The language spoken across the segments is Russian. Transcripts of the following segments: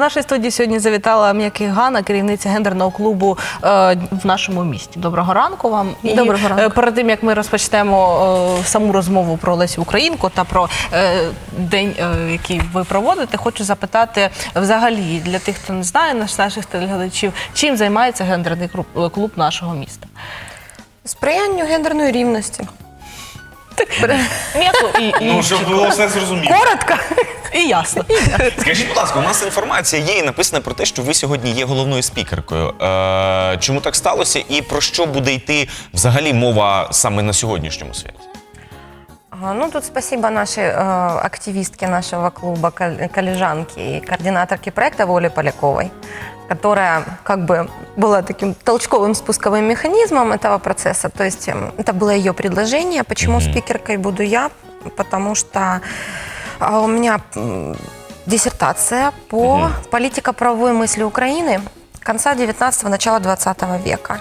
нашій студії сьогодні завітала М'який Ганна, керівниця гендерного клубу е, в нашому місті. Доброго ранку вам. І, Доброго ранку. е, перед тим як ми розпочнемо е, саму розмову про Лесю Українку та про е, день, е, який ви проводите, хочу запитати взагалі для тих, хто не знає, наш наших телеглядачів, чим займається гендерний клуб, клуб нашого міста. Сприянню гендерної рівності. М'яко і, і Ну, щоб було все зрозуміло. коротко і ясно. Скажіть, будь ласка, у нас інформація є і написано про те, що ви сьогодні є головною спікеркою. Е, чому так сталося і про що буде йти взагалі мова саме на сьогоднішньому святі? Ага, Ну, тут спасибо нашей э, активистке нашего клуба, кол- коллежанке и координаторке проекта Воле Поляковой, которая как бы была таким толчковым спусковым механизмом этого процесса. То есть эм, это было ее предложение. Почему Мгм. спикеркой буду я? Потому что а, у меня м, диссертация по политико-правовой мысли Украины конца 19-го, начала 20 века.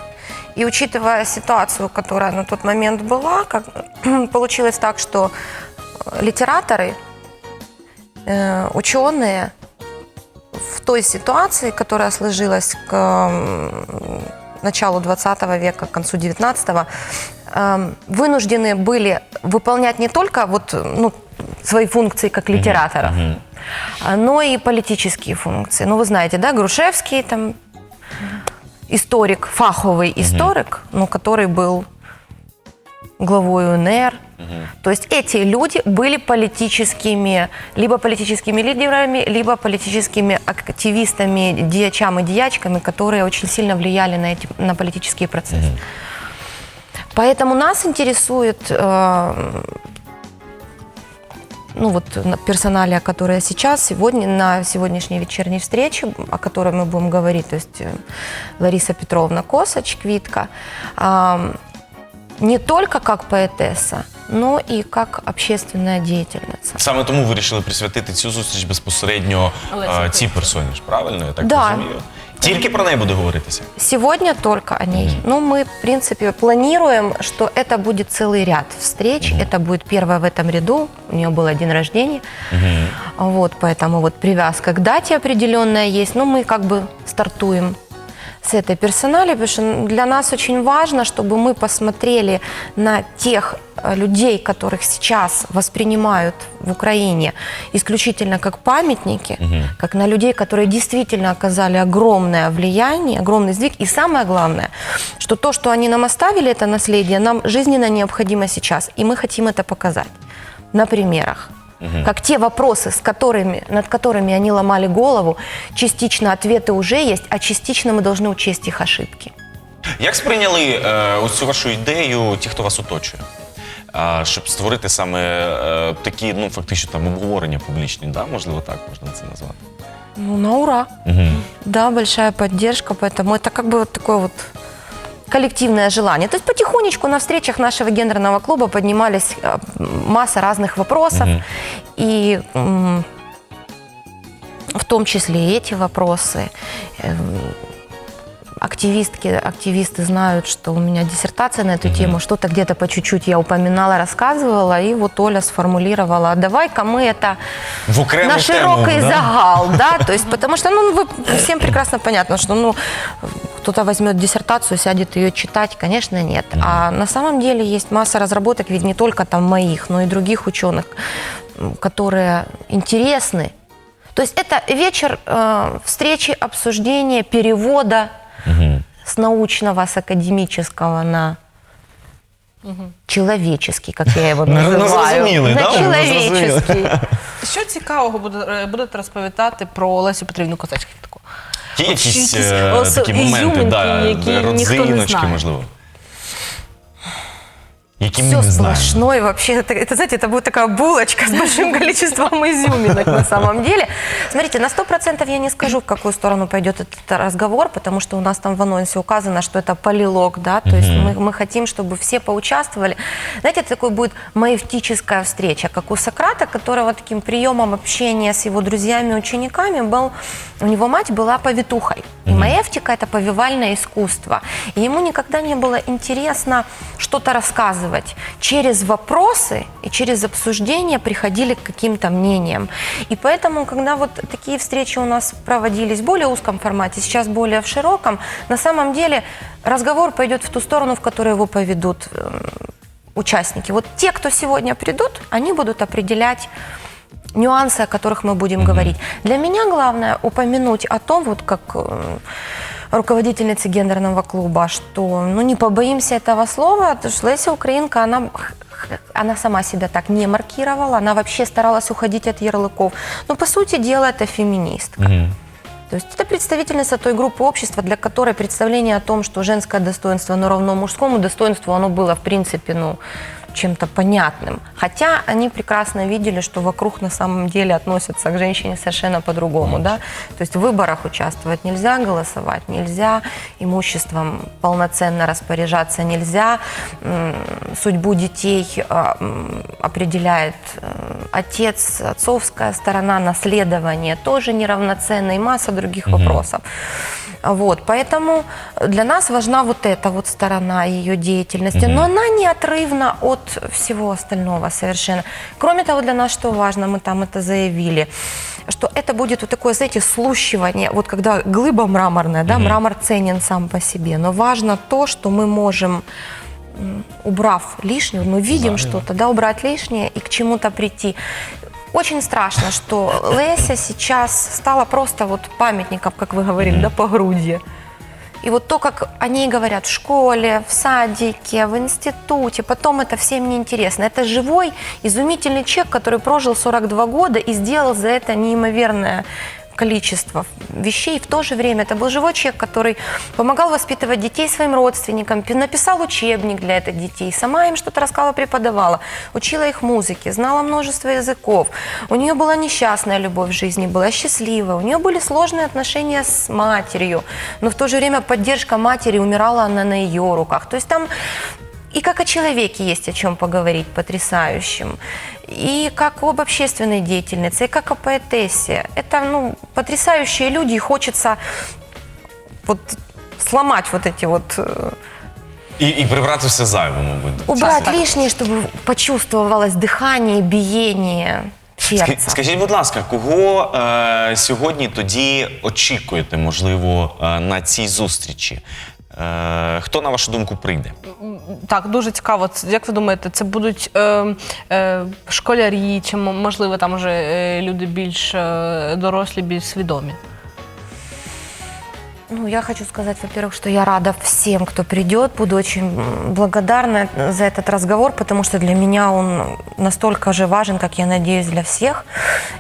И учитывая ситуацию, которая на тот момент была, как, получилось так, что э, литераторы, э, ученые в той ситуации, которая сложилась к м, началу 20 века, к концу 19-го, эм, вынуждены были выполнять не только вот, ну, свои функции как литераторов, а, но и политические функции. Ну, вы знаете, да, Грушевский там историк, фаховый историк, ну, который был главой УНР. То есть эти люди были политическими, либо политическими лидерами, либо политическими активистами, диячами, диячками, которые очень сильно влияли на, эти, на политические процессы. Поэтому нас интересует э, ну вот на- персоналия, которая сейчас, сегодня, на сегодняшней вечерней встрече, о которой мы будем говорить, то есть э, Лариса Петровна Косач, Квитка, ам, не только как поэтесса, но и как общественная деятельница. Саме тому ви вирішили присвятити цю зустріч безпосередньо Олесі е, цій персоні ж, правильно? Я так Да. розумію. Тільки про неї буде говоритися. Сегодня только о ней. Ну, мы, в принципе, планируем, что это будет целый ряд встреч. Это будет первая в этом ряду. У нее был день рождения. Вот, поэтому вот привязка к дате определенная есть. Но мы как бы стартуем с этой персонали, потому что для нас очень важно, чтобы мы посмотрели на тех людей, которых сейчас воспринимают в Украине исключительно как памятники, как на людей, которые действительно оказали огромное влияние, огромный сдвиг. И самое главное, что то, что они нам оставили, это наследие, нам жизненно необходимо сейчас. И мы хотим это показать на примерах. Как те вопросы, с которыми, над которыми они ломали голову, частично ответы уже есть, а частично мы должны учесть их ошибки. Як сприйняли е, ось цю вашу ідею ті, хто вас оточує? А, щоб створити саме е, такі, ну фактично там обговорення публічні, да? можливо, так можна це назвати. Ну, на ура. Да, большая поддержка, поэтому это как бы вот такое вот коллективное желание. То есть потихонечку на встречах нашего гендерного клуба поднимались э, масса разных вопросов. И м, в том числе и эти вопросы. Эм, Активистки, активисты знают, что у меня диссертация на эту тему, что-то где-то по чуть-чуть я упоминала, рассказывала, и вот Оля сформулировала, «А давай-ка мы это В на широкий тему, да? загал, да, то есть потому что, ну, вы, всем прекрасно понятно, что, ну, кто-то возьмет диссертацию, сядет ее читать, конечно, нет. А на самом деле есть масса разработок, ведь не только там моих, но и других ученых, которые интересны. То есть это вечер э, встречи, обсуждения, перевода с научного, с академического на Угу. Чоловічний, як я його називаю. На да? Чоловічний. Що цікавого буде, е, будете розповідати про Олесю Петрівну Козачківську? Є якісь е, такі моменти, да, родзиночки, можливо. Які ми Все не знаємо. сплошной вообще. Это, это, знаете, это будет такая булочка с большим количеством изюминок на самом деле. Смотрите, на 100% я не скажу, в какую сторону пойдет этот разговор, потому что у нас там в анонсе указано, что это полилог, да, то есть мы, мы хотим, чтобы все поучаствовали. Знаете, это такой будет маевтическая встреча, как у Сократа, которого таким приемом общения с его друзьями, учениками был, у него мать была повитухой. И маевтика – это повивальное искусство. И ему никогда не было интересно что-то рассказывать. Рассказывать через вопросы и через обсуждение приходили к каким-то мнениям. И поэтому, когда вот такие встречи у нас проводились в более узком формате, сейчас более в широком, на самом деле разговор пойдет в ту сторону, в которую его поведут эм, участники. Вот те, кто сегодня придут, они будут определять нюансы, о которых мы будем говорить. Для меня главное упомянуть о том, вот как э, руководительницы гендерного клуба, что ну, не побоимся этого слова, потому что Леся Украинка, она, она сама себя так не маркировала, она вообще старалась уходить от ярлыков. Но по сути дела это феминистка. То есть это представительница той группы общества, для которой представление о том, что женское достоинство оно равно мужскому достоинству, оно было, в принципе, ну, чем-то понятным. Хотя они прекрасно видели, что вокруг на самом деле относятся к женщине совершенно по-другому. Да? То есть в выборах участвовать нельзя, голосовать нельзя, имуществом полноценно распоряжаться нельзя, судьбу детей а, определяет э, отец, отцовская сторона, наследование тоже неравноценно и масса других вопросов. Вот, поэтому для нас важна вот эта вот сторона ее деятельности, но она неотрывна от всего остального совершенно. Кроме того, для нас что важно, мы там это заявили, что это будет вот такое, знаете, слущивание, вот когда глыба мраморная, да, мрамор ценен сам по себе, но важно то, что мы можем убрав лишнее, мы видим что-то, да, убрать лишнее и к чему-то прийти. Очень страшно, что Леся сейчас стала просто вот памятником, как вы говорили, да, по груди. И вот то, как о ней говорят в школе, в садике, в институте, потом это всем неинтересно. Это живой, изумительный человек, который прожил 42 года и сделал за это неимоверное количество вещей. В то же время это был живой человек, который помогал воспитывать детей своим родственникам, пи- написал учебник для этих детей, сама им что-то рассказывала, преподавала, учила их музыке, знала множество языков. У нее была несчастная любовь в жизни, была счастливая, у нее были сложные отношения с матерью, но в то же время поддержка матери, умирала она на ее руках. То есть там и как о человеке есть о чем поговорить потрясающем, и как об общественной деятельнице, и как о поэтессе. Это ну, потрясающие люди, и хочется вот сломать вот эти вот, э, І, і прибрати все зайве, мабуть. убрать лишнее, чтобы почувствовалось дыхание, биение Ска- сердца. Скажіть, будь ласка, кого е, сьогодні тоді очікуєте, можливо, е, на цій зустрічі? Е, хто, на вашу думку, прийде? Так, дуже цікаво. Це- Як ви думаєте, це будуть е, е, школярі, чи мо- можливо там вже е, люди більш е, дорослі, більш свідомі? Ну, я хочу сказать, во-первых, что я рада всем, кто придет. Буду очень м, благодарна за этот разговор, потому что для меня он настолько же важен, как я надеюсь, для всех.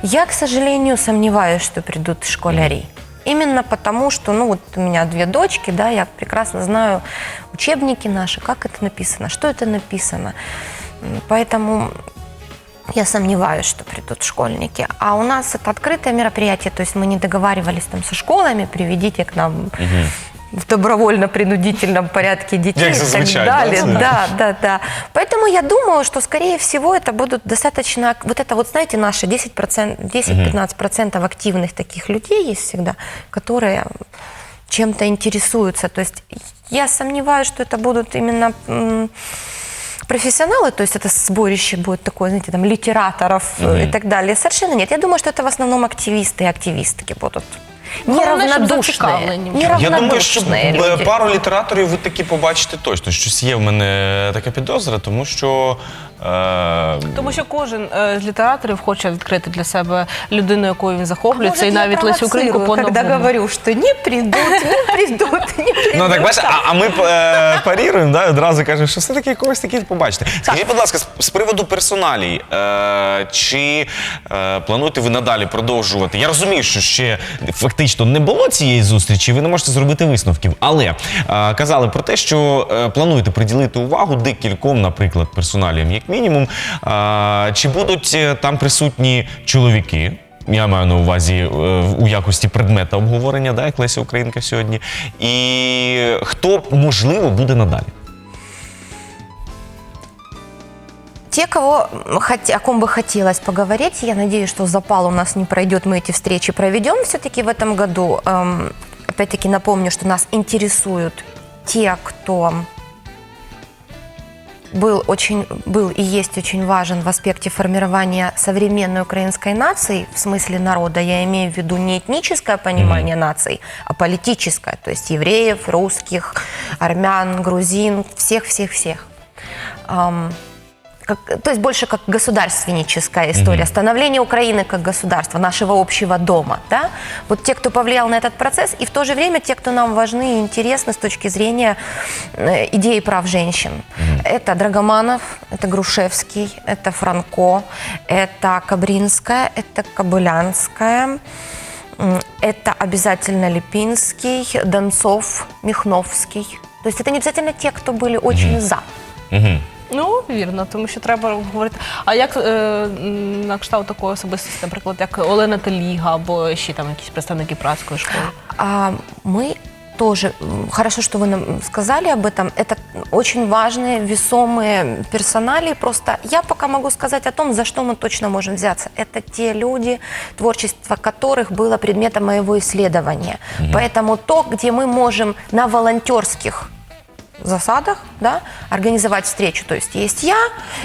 Я, к сожалению, сомневаюсь, что придут школяри. Именно потому, что, ну, вот у меня две дочки, да, я прекрасно знаю учебники наши, как это написано, что это написано. Поэтому я сомневаюсь, что придут школьники. А у нас это открытое мероприятие, то есть мы не договаривались там со школами, приведите к нам в добровольно-принудительном порядке детей и так далее. да? Да, да, да. Поэтому я думаю, что, скорее всего, это будут достаточно, вот это вот, знаете, наши 10%, 10-15% активных таких людей есть всегда, которые чем-то интересуются. То есть я сомневаюсь, что это будут именно профессионалы, то есть это сборище будет такое, знаете, там, литераторов э, и так далее. Совершенно нет. Я думаю, что это в основном активисты и активистки будут. Зацікавлені. Я думаю, що люди. пару літераторів ви таки побачите точно. Щось є в мене така підозра, тому що. Е, Тому що кожен е, з літераторів хоче відкрити для себе людину, якою він захоплюється, і навіть Лесю Українку провоцирую, когда по-новому. говорю, что не придут, не придут, не придут. Ну так бачите, а, а ми е, паріруємо, да, і одразу кажемо, що все-таки когось таки побачите. Скажіть, будь ласка, з, з приводу персоналій, е, чи е, плануєте ви надалі продовжувати? Я розумію, що ще фактично не було цієї зустрічі, ви не можете зробити висновків. Але е, казали про те, що е, плануєте приділити увагу декільком, наприклад, персоналіям, як мінімум. Е, чи будуть там присутні чоловіки? Я маю на увазі у якості предмета обговорення, да, як Леся Українка сьогодні. І хто можливо буде надалі? Те, кого, о ком бы хотелось поговорить, я надеюсь, что запал у нас не пройдет, мы эти встречи проведем все-таки в этом году. Эм, Опять-таки напомню, что нас интересуют те, кто был очень был и есть очень важен в аспекте формирования современной украинской нации в смысле народа. Я имею в виду не этническое понимание наций, а политическое, то есть евреев, русских, армян, грузин, всех, всех, всех. Ам, как- то есть больше как государственническая история, становление Украины как государства, нашего общего дома. Да? Вот те, кто повлиял на этот процесс, и в то же время те, кто нам важны и интересны с точки зрения э, идеи прав женщин. Это Драгоманов, это Грушевский, это Франко, это Кабринская, это Кобылянская, это обязательно Липинский, Донцов, Михновский. То есть это не обязательно те, кто были очень за. Мгм. Ну, вірно, тому що треба говорити. А як е, м, на кшталт такої особистості, наприклад, як Олена Теліга або ще там якісь представники пратської школи? А мы тоже, м, хорошо, что вы нам сказали об этом, это очень важные, весомые персонали. Просто я пока могу сказать о том, за что мы точно можем взяться. Это те люди, творчество которых было предметом моего исследования. Поэтому то, где мы можем на волонтерских засадах, да, организовать встречу. То есть есть я,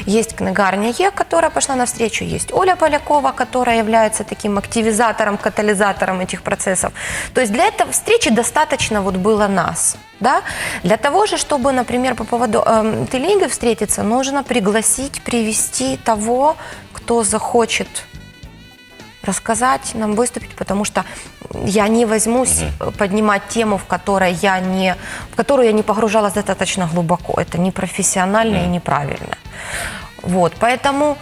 есть книгарня Е, которая пошла навстречу, есть Оля Полякова, которая является таким активизатором, катализатором этих процессов. То есть для этой встречи достаточно вот было нас. Да? Для того же, чтобы, например, по поводу эм, Телиги встретиться, нужно пригласить, привести того, кто захочет рассказать, нам выступить, потому что я не возьмусь э, поднимать тему, в которой я не, в которую я не погружалась достаточно глубоко. Это непрофессионально и неправильно. Вот, поэтому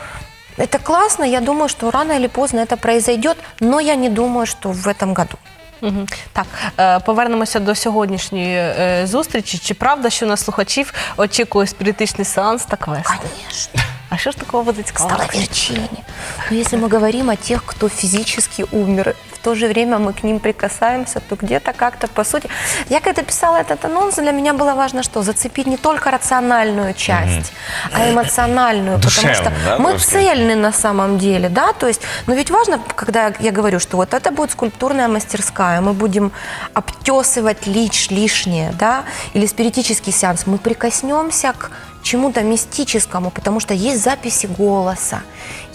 это классно. Я думаю, что рано или поздно это произойдет, но я не думаю, что в этом году. Мгм. Так, е, повернемося до сьогоднішньої е, зустрічі. Чи правда, що на слухачів очікує спіритичний сеанс та квест? Конечно. А що ж такого буде цікавого? Староверчение. Но если мы говорим о тех, кто физически умер, в то же время мы к ним прикасаемся, то где-то как-то, по сути... Я когда писала этот анонс, для меня было важно что? Зацепить не только рациональную часть, а эмоциональную. потому что да, мы трошки? цельны на самом деле, да, то есть, но ведь важно, когда я говорю, что вот это будет скульптурная мастерская, мы будем обтесывать лиш, лишнее, да, или спиритический сеанс, мы прикоснемся к чему-то мистическому, потому что есть записи голоса,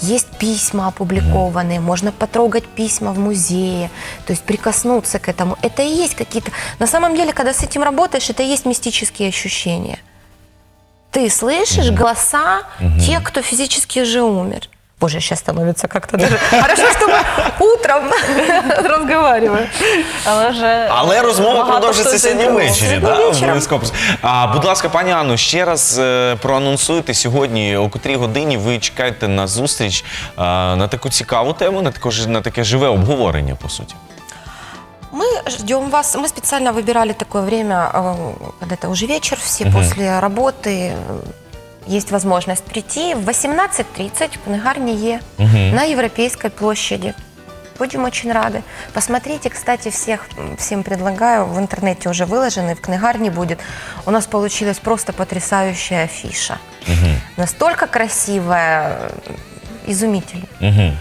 есть письма опубликованные, можно потрогать письма в музее, то есть прикоснуться к этому. Это и есть какие-то... На самом деле, когда с этим работаешь, это и есть мистические ощущения. Ты слышишь голоса тех, кто физически уже умер. Боже, сейчас становится как-то даже... Хорошо, что мы утром Розговорюємо. Але ж Але розмова багато продовжиться хто сьогодні заінтересований. ввечері. Сьогодні Да? вечором. Обов'язково. А, будь ласка, пані Анно, ще раз е, проанонсуйте сьогодні, о котрій годині ви чекаєте на зустріч е, на таку цікаву тему, на, таку, ж- на таке живе обговорення, по суті. Мы ждем вас. Мы специально выбирали такое время, э, когда это уже вечер, все после работы. Есть возможность прийти в 18.30 в книгарне Е на Европейской площади. Будем очень рады. Посмотрите, кстати, всех, всем предлагаю, в интернете уже выложены, в книгарне будет. У нас получилась просто потрясающая афиша. Настолько красивая, изумительно. Угу.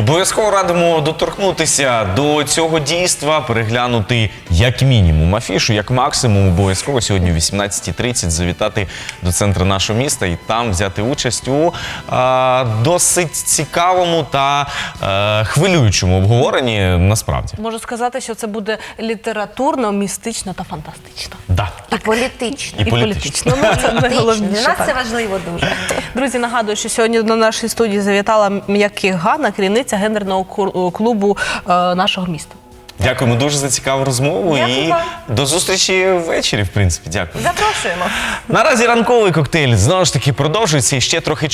Обов'язково радимо доторкнутися до цього дійства, переглянути як мінімум афішу, як максимум, обов'язково сьогодні о 18.30 завітати до центру нашого міста і там взяти участь у а, досить цікавому та е, хвилюючому обговоренні. Насправді, Можу сказати, що це буде літературно, містично та фантастично. да. І політично. І політично. Ну, це найголовніше. Для нас це важливо дуже. Друзі, нагадую, що сьогодні до нашої студії завітала М'яких М'якігана, керівниця гендерного клубу е, нашого міста. Дякуємо дуже за цікаву розмову Дякую і вам. до зустрічі ввечері. В принципі, дякую. Запрошуємо. Наразі ранковий коктейль знову ж таки продовжується і ще трохи